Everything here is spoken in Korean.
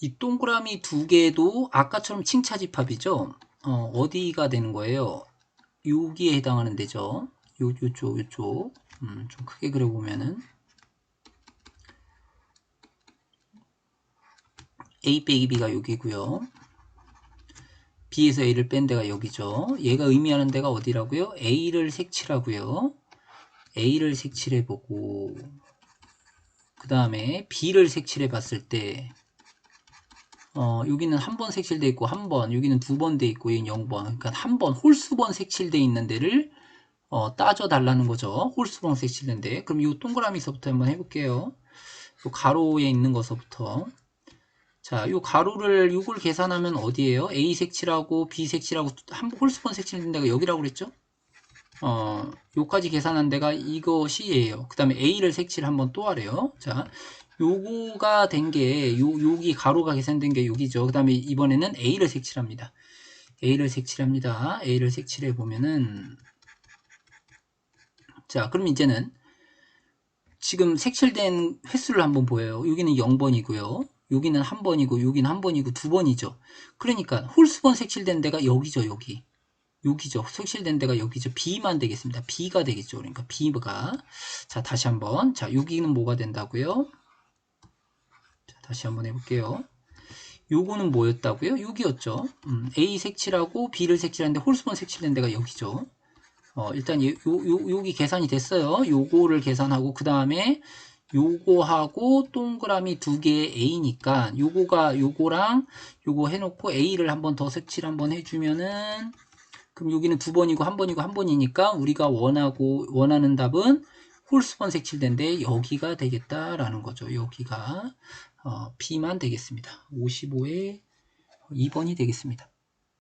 이 동그라미 두 개도 아까처럼 칭차집합이죠. 어, 어디가 되는 거예요? 여기에 해당하는 데죠. 요, 요쪽, 요쪽. 음, 좀 크게 그려보면은. A 빼기 B가 여기고요. B에서 A를 뺀 데가 여기죠. 얘가 의미하는 데가 어디라고요? A를 색칠하고요. A를 색칠해보고 그 다음에 B를 색칠해 봤을 때 어, 여기는 한 번 색칠돼 있고 한 번, 여기는 두 번 돼 있고 여기는 0번. 그러니까 한 번 홀수번 색칠돼 있는 데를 어, 따져 달라는 거죠. 홀수번 색칠된 데. 그럼 이 동그라미서부터 한번 해볼게요. 요 가로에 있는 것서부터. 자, 요 가로를 요걸 계산하면 어디예요? A 색칠하고 B 색칠하고 한 홀수번 색칠된 데가 여기라고 그랬죠? 어, 요까지 계산한 데가 이것이 예요. 그 다음에 A를 색칠 한번 또 하래요. 자, 요거가 된 게, 요, 여기 가로가 계산된 게 여기죠. 그 다음에 이번에는 A를 색칠합니다. A를 색칠합니다. A를 색칠해 보면은, 자, 그럼 이제는 지금 색칠된 횟수를 한번 보여요. 여기는 0번이고요. 여기는 한 번이고, 여기는 한 번이고, 두 번이죠. 그러니까 홀수번 색칠된 데가 여기죠, 여기. 여기죠. 색칠된 데가 여기죠. B만 되겠습니다. B가 되겠죠. 그러니까 B가. 자, 다시 한번. 자, 여기는 뭐가 된다고요? 자, 다시 한번 해볼게요. 요거는 뭐였다고요? 여기였죠. 음, A 색칠하고 B를 색칠하는데 홀수번 색칠된 데가 여기죠. 어, 일단 요, 요, 여기 계산이 됐어요. 요거를 계산하고 그 다음에 요거하고 동그라미 두 개의 A니까 요거가 요거랑 요거 해놓고 A를 한번 더 색칠 한번 해주면은 그럼 여기는 두 번이고 한 번이고 한 번이니까 우리가 원하고 원하는 답은 홀수번 색칠된데 여기가 되겠다라는 거죠. 여기가 어, B만 되겠습니다. 55에 2번이 되겠습니다.